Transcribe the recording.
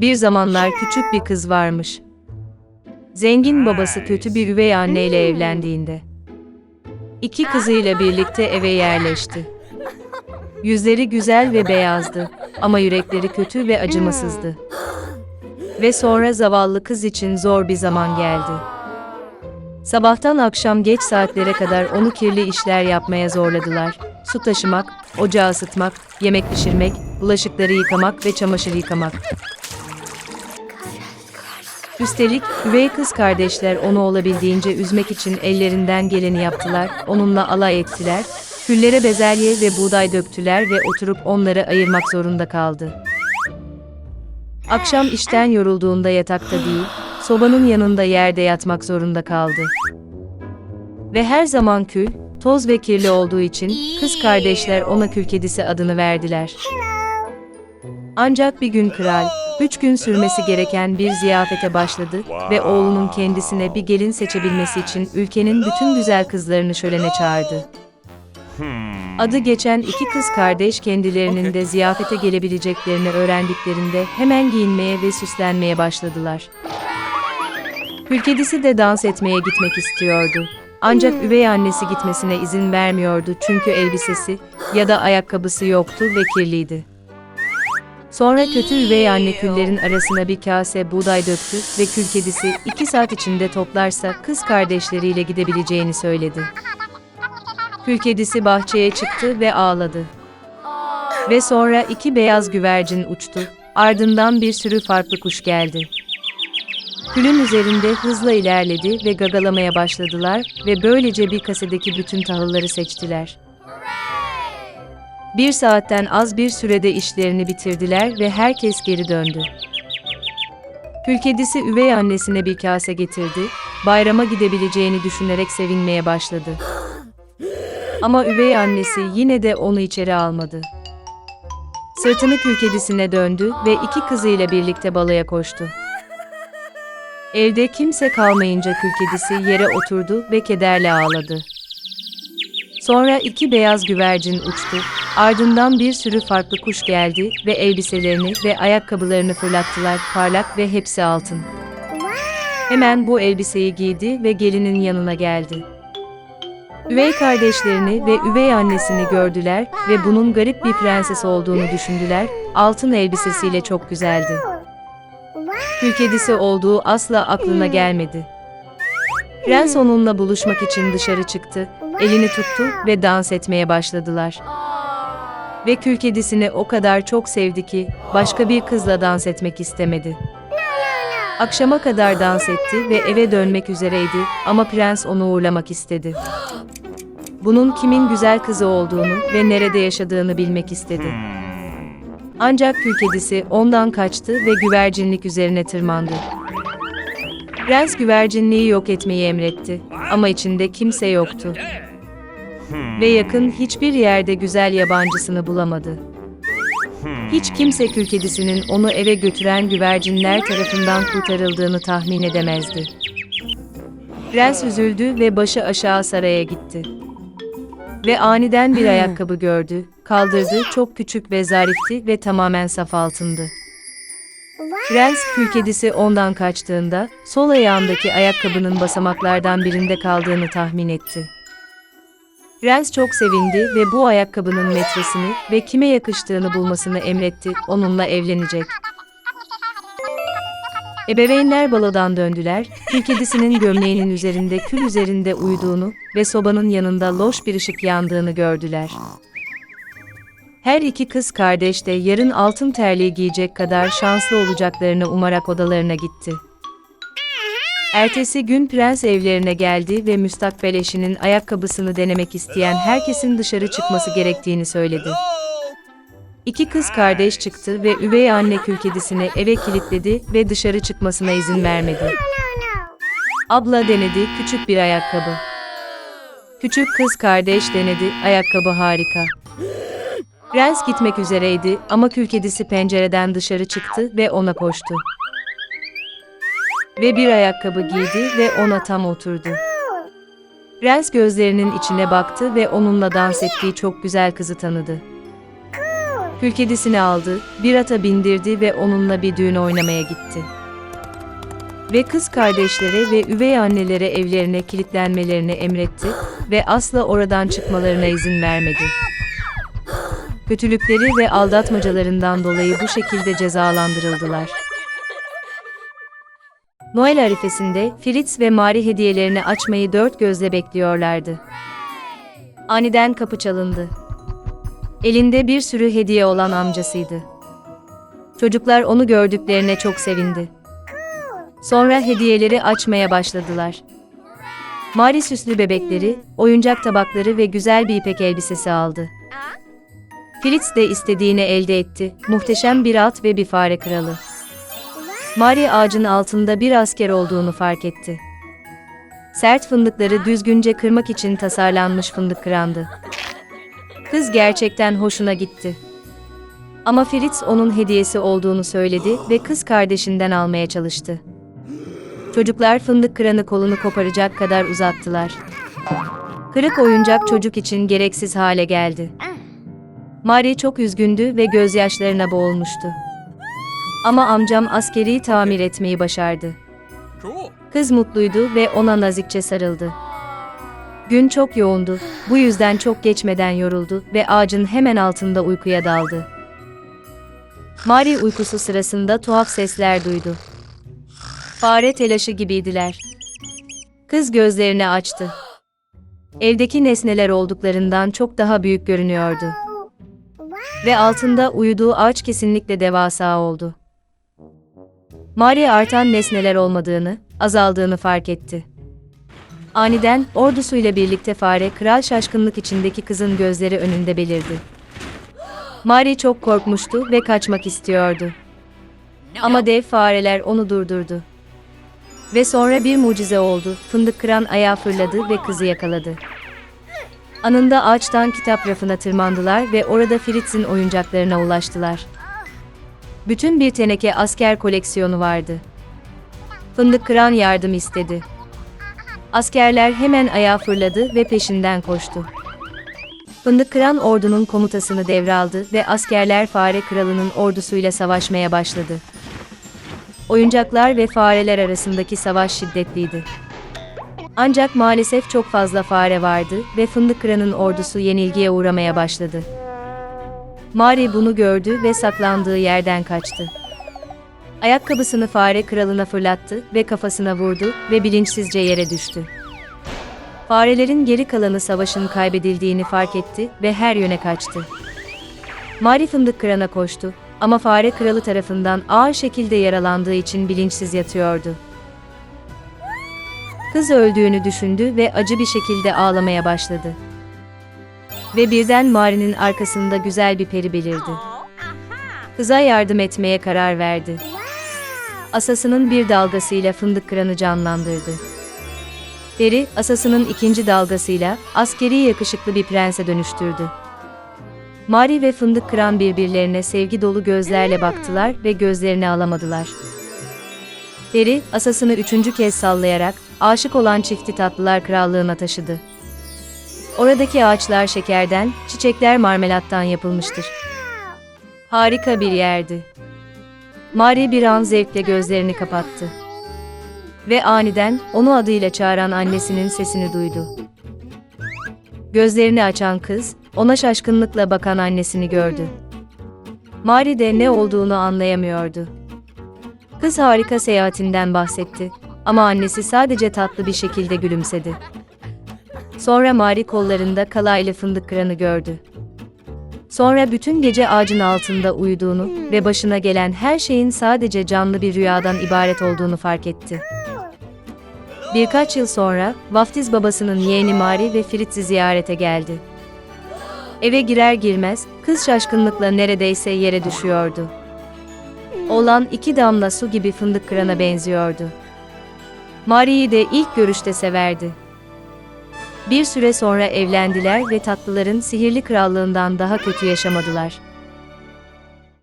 Bir zamanlar küçük bir kız varmış. Zengin babası kötü bir üvey anneyle evlendiğinde. iki kızıyla birlikte eve yerleşti. Yüzleri güzel ve beyazdı ama yürekleri kötü ve acımasızdı. Ve sonra zavallı kız için zor bir zaman geldi. Sabahtan akşam geç saatlere kadar onu kirli işler yapmaya zorladılar. Su taşımak, ocağı ısıtmak, yemek pişirmek, bulaşıkları yıkamak ve çamaşır yıkamak. Üstelik üvey kız kardeşler onu olabildiğince üzmek için ellerinden geleni yaptılar, onunla alay ettiler, küllere bezelye ve buğday döktüler ve oturup onları ayırmak zorunda kaldı. Akşam işten yorulduğunda yatakta değil, sobanın yanında yerde yatmak zorunda kaldı. Ve her zaman kül, toz ve kirli olduğu için kız kardeşler ona kül kedisi adını verdiler. Ancak bir gün kral, üç gün sürmesi gereken bir ziyafete başladı ve oğlunun kendisine bir gelin seçebilmesi için ülkenin bütün güzel kızlarını şölene çağırdı. Adı geçen iki kız kardeş kendilerinin de ziyafete gelebileceklerini öğrendiklerinde hemen giyinmeye ve süslenmeye başladılar. Kedisi de dans etmeye gitmek istiyordu. Ancak üvey annesi gitmesine izin vermiyordu çünkü elbisesi ya da ayakkabısı yoktu ve kirliydi. Sonra kötü üvey anne küllerin arasına bir kase buğday döktü ve kül kedisi iki saat içinde toplarsa kız kardeşleriyle gidebileceğini söyledi. Kül kedisi bahçeye çıktı ve ağladı. Ve sonra iki beyaz güvercin uçtu, ardından bir sürü farklı kuş geldi. Külün üzerinde hızla ilerledi ve gagalamaya başladılar ve böylece bir kasedeki bütün tahılları seçtiler. Bir saatten az bir sürede işlerini bitirdiler ve herkes geri döndü. Kül üvey annesine bir kase getirdi, bayrama gidebileceğini düşünerek sevinmeye başladı. Ama üvey annesi yine de onu içeri almadı. Sırtını kül kedisine döndü ve iki kızıyla birlikte balaya koştu. Evde kimse kalmayınca kül yere oturdu ve kederle ağladı. Sonra iki beyaz güvercin uçtu, ardından bir sürü farklı kuş geldi ve elbiselerini ve ayakkabılarını fırlattılar parlak ve hepsi altın. Hemen bu elbiseyi giydi ve gelinin yanına geldi. Üvey kardeşlerini ve üvey annesini gördüler ve bunun garip bir prenses olduğunu düşündüler, altın elbisesiyle çok güzeldi. Kül kedisi olduğu asla aklına gelmedi. Prens onunla buluşmak için dışarı çıktı, elini tuttu ve dans etmeye başladılar. Ve kül kedisini o kadar çok sevdi ki başka bir kızla dans etmek istemedi. Akşama kadar dans etti ve eve dönmek üzereydi ama prens onu uğurlamak istedi. Bunun kimin güzel kızı olduğunu ve nerede yaşadığını bilmek istedi. Ancak kül kedisi ondan kaçtı ve güvercinlik üzerine tırmandı. Prens güvercinliği yok etmeyi emretti ama içinde kimse yoktu. Ve yakın hiçbir yerde güzel yabancısını bulamadı. Hiç kimse kül kedisinin onu eve götüren güvercinler tarafından kurtarıldığını tahmin edemezdi. Prens üzüldü ve başı aşağı saraya gitti. Ve aniden bir ayakkabı gördü, kaldırdı, çok küçük ve zarifti ve tamamen saf altındı. Prens kül kedisi ondan kaçtığında sol ayağındaki ayakkabının basamaklardan birinde kaldığını tahmin etti. Prens çok sevindi ve bu ayakkabının metresini ve kime yakıştığını bulmasını emretti, onunla evlenecek. Ebeveynler balodan döndüler, kül kedisinin gömleğinin üzerinde kül üzerinde uyuduğunu ve sobanın yanında loş bir ışık yandığını gördüler. Her iki kız kardeş de yarın altın terliği giyecek kadar şanslı olacaklarını umarak odalarına gitti. Ertesi gün prens evlerine geldi ve müstakbel eşinin ayakkabısını denemek isteyen herkesin dışarı çıkması gerektiğini söyledi. İki kız kardeş çıktı ve üvey anne kül kedisini eve kilitledi ve dışarı çıkmasına izin vermedi. Abla denedi küçük bir ayakkabı. Küçük kız kardeş denedi ayakkabı harika. Prens gitmek üzereydi ama kül kedisi pencereden dışarı çıktı ve ona koştu. Ve bir ayakkabı giydi ve ona tam oturdu. Prens gözlerinin içine baktı ve onunla dans ettiği çok güzel kızı tanıdı. Kül kedisini aldı, bir ata bindirdi ve onunla bir düğün oynamaya gitti. Ve kız kardeşlere ve üvey annelere evlerine kilitlenmelerini emretti ve asla oradan çıkmalarına izin vermedi. Kötülükleri ve aldatmacalarından dolayı bu şekilde cezalandırıldılar. Noel arifesinde Fritz ve Mari hediyelerini açmayı dört gözle bekliyorlardı. Aniden kapı çalındı. Elinde bir sürü hediye olan amcasıydı. Çocuklar onu gördüklerine çok sevindi. Sonra hediyeleri açmaya başladılar. Mari süslü bebekleri, oyuncak tabakları ve güzel bir ipek elbisesi aldı. Fritz de istediğini elde etti, muhteşem bir at ve bir fare kralı. Mari ağacın altında bir asker olduğunu fark etti. Sert fındıkları düzgünce kırmak için tasarlanmış fındık kırandı. Kız gerçekten hoşuna gitti. Ama Fritz onun hediyesi olduğunu söyledi ve kız kardeşinden almaya çalıştı. Çocuklar fındık kıranı kolunu koparacak kadar uzattılar. Kırık oyuncak çocuk için gereksiz hale geldi. Mari çok üzgündü ve gözyaşlarına boğulmuştu. Ama amcam askeri tamir etmeyi başardı. Kız mutluydu ve ona nazikçe sarıldı. Gün çok yoğundu, bu yüzden çok geçmeden yoruldu ve ağacın hemen altında uykuya daldı. Mari uykusu sırasında tuhaf sesler duydu. Fare telaşı gibiydiler. Kız gözlerini açtı. Evdeki nesneler olduklarından çok daha büyük görünüyordu. Ve altında uyuduğu ağaç kesinlikle devasa oldu. Mari artan nesneler olmadığını, azaldığını fark etti. Aniden ordusuyla birlikte fare kral şaşkınlık içindeki kızın gözleri önünde belirdi. Mari çok korkmuştu ve kaçmak istiyordu. Ama dev fareler onu durdurdu. Ve sonra bir mucize oldu. Fındık kıran ayağa fırladı ve kızı yakaladı. Anında ağaçtan kitap rafına tırmandılar ve orada Fritz'in oyuncaklarına ulaştılar. Bütün bir teneke asker koleksiyonu vardı. Fındık kıran yardım istedi. Askerler hemen ayağa fırladı ve peşinden koştu. Fındık kıran ordunun komutasını devraldı ve askerler fare kralının ordusuyla savaşmaya başladı. Oyuncaklar ve fareler arasındaki savaş şiddetliydi. Ancak maalesef çok fazla fare vardı ve fındık kıranın ordusu yenilgiye uğramaya başladı. Mari bunu gördü ve saklandığı yerden kaçtı. Ayakkabısını fare kralına fırlattı ve kafasına vurdu ve bilinçsizce yere düştü. Farelerin geri kalanı savaşın kaybedildiğini fark etti ve her yöne kaçtı. Mari fındık kırana koştu ama fare kralı tarafından ağır şekilde yaralandığı için bilinçsiz yatıyordu. Kız öldüğünü düşündü ve acı bir şekilde ağlamaya başladı. Ve birden Mari'nin arkasında güzel bir peri belirdi. Kıza yardım etmeye karar verdi. Asasının bir dalgasıyla fındık kıranı canlandırdı. Peri, asasının ikinci dalgasıyla askeri yakışıklı bir prense dönüştürdü. Mari ve fındık kıran birbirlerine sevgi dolu gözlerle baktılar ve gözlerini alamadılar. Peri, asasını üçüncü kez sallayarak, aşık olan çifti tatlılar krallığına taşıdı. Oradaki ağaçlar şekerden, çiçekler marmelattan yapılmıştır. Harika bir yerdi. Mari bir an zevkle gözlerini kapattı. Ve aniden onu adıyla çağıran annesinin sesini duydu. Gözlerini açan kız, ona şaşkınlıkla bakan annesini gördü. Mari de ne olduğunu anlayamıyordu. Kız harika seyahatinden bahsetti ama annesi sadece tatlı bir şekilde gülümsedi. Sonra Mari kollarında kala ile fındık kıranı gördü. Sonra bütün gece ağacın altında uyuduğunu ve başına gelen her şeyin sadece canlı bir rüyadan ibaret olduğunu fark etti. Birkaç yıl sonra vaftiz babasının yeğeni Mari ve Fritz'i ziyarete geldi. Eve girer girmez kız şaşkınlıkla neredeyse yere düşüyordu. Olan iki damla su gibi fındık kırana benziyordu. Mari'yi de ilk görüşte severdi. Bir süre sonra evlendiler ve tatlıların sihirli krallığından daha kötü yaşamadılar.